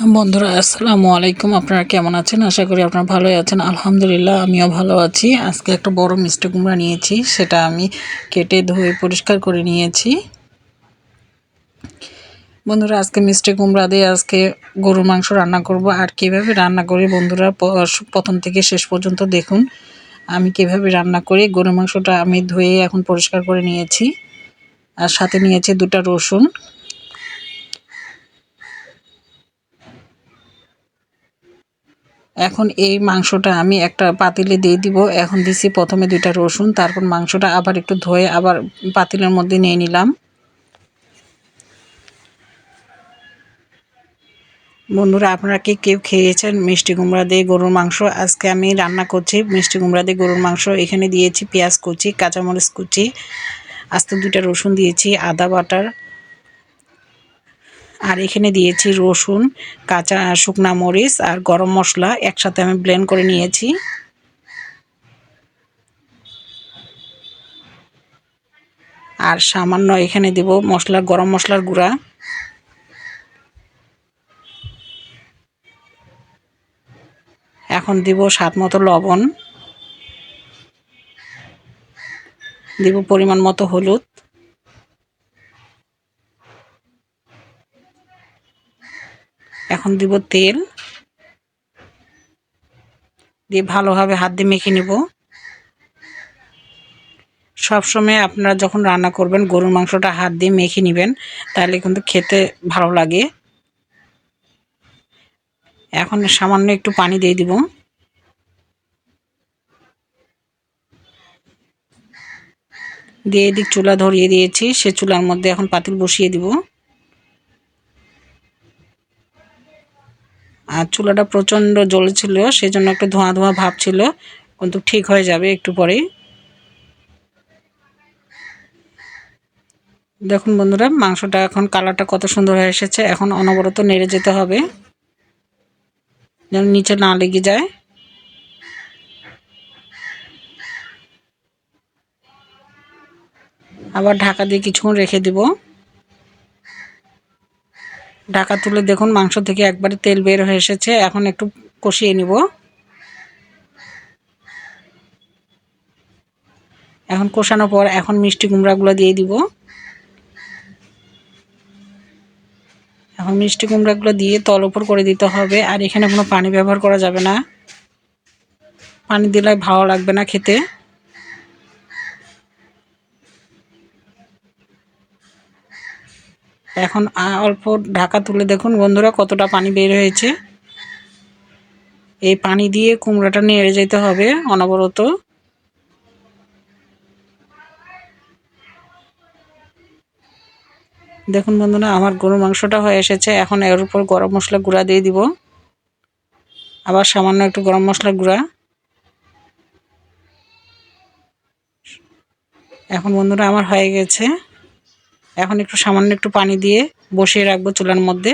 বন্ধুরা, আসসালামু আলাইকুম। আপনারা কেমন আছেন? আশা করি আপনারা ভালোই আছেন। আলহামদুলিল্লাহ, আমিও ভালো আছি। আজকে একটা বড় মিষ্টি কুমড়া নিয়েছি, সেটা আমি কেটে ধুয়ে পরিষ্কার করে নিয়েছি। বন্ধুরা, আজকে মিষ্টি কুমড়া দিয়ে আজকে গরুর মাংস রান্না করব। আর কীভাবে রান্না করি বন্ধুরা প্রথম থেকে শেষ পর্যন্ত দেখুন। আমি কীভাবে রান্না করি, গরুর মাংসটা আমি ধুয়ে এখন পরিষ্কার করে নিয়েছি। আর সাথে নিয়েছি দুটা রসুন। এখন এই মাংসটা আমি একটা পাতিলে দিয়ে দিব। এখন দিছি প্রথমে দুইটা রসুন, তারপর মাংসটা আবার একটু ধুয়ে আবার পাতিলের মধ্যে নিয়ে নিলাম। বন্ধুরা, আপনারা কি কেউ খেয়েছেন মিষ্টি কুমড়া দিয়ে গরুর মাংস? আজকে আমি রান্না করছি মিষ্টি কুমড়া দিয়ে গরুর মাংস। এখানে দিয়েছি পেঁয়াজ কুচি, কাঁচামরিচ কুচি, আস্তে দুইটা রসুন দিয়েছি, আদা বাটার আর এখানে দিয়েছি রসুন, কাঁচা শুকনা মরিচ আর গরম মশলা একসাথে আমি ব্লেন্ড করে নিয়েছি। আর সামান্য এখানে দিব মশলা গরম মশলার গুঁড়া। এখন দিব স্বাদ মতো লবণ। দিব পরিমাণ মতো হলুদ। এখন দিব তেল। দিয়ে ভালোভাবে হাত দিয়ে মেখে নেব। সবসময় আপনারা যখন রান্না করবেন, গরুর মাংসটা হাত দিয়ে মেখে নেবেন, তাহলে কিন্তু খেতে ভালো লাগে। এখন সামান্য একটু পানি দিয়ে দিব। দিয়ে এদিক চুলা ধরিয়ে দিয়েছি, সে চুলার মধ্যে এখন পাতিল বসিয়ে দিব। আর চুলাটা প্রচণ্ড জ্বলেছিল সেজন্য একটু ধোঁয়া ধোঁয়া ভাব ছিল। কিন্তু ঠিক হয়ে যাবে একটু পরেই। দেখুন বন্ধুরা, মাংসটা এখন কালারটা কত সুন্দর হয়ে এসেছে। এখন অনবরত নেড়ে যেতে হবে। যেন নিচে না লেগে যায়। আবার ঢাকা দিয়ে কিছুক্ষণ রেখে দিব। ঢাকা তুলে দেখুন, মাংস থেকে একবারে তেল বের হয়ে এসেছে। এখন একটু কষিয়ে নিব। এখন কষানোর পর এখন মিষ্টি কুমড়াগুলো দিয়ে দিব। এখন মিষ্টি কুমড়াগুলো দিয়ে তল উপর করে দিতে হবে। আর এখানে কোনো পানি ব্যবহার করা যাবে না। পানি দিলে ভালো লাগবে না খেতে। এখন অল্প ঢাকা তুলে দেখুন বন্ধুরা, কতটা পানি বের হয়েছে। এই পানি দিয়ে কুমড়াটা নেড়ে যেতে হবে অনবরত। দেখুন বন্ধুরা, আমার গরু মাংসটা হয়ে এসেছে। এখন এর উপর গরম মশলা গুঁড়া দিয়ে দিব। আবার সামান্য একটু গরম মশলা গুঁড়া। এখন বন্ধুরা, আমার হয়ে গেছে। এখন একটু সামান্য একটু পানি দিয়ে বসিয়ে রাখব চুলার মধ্যে।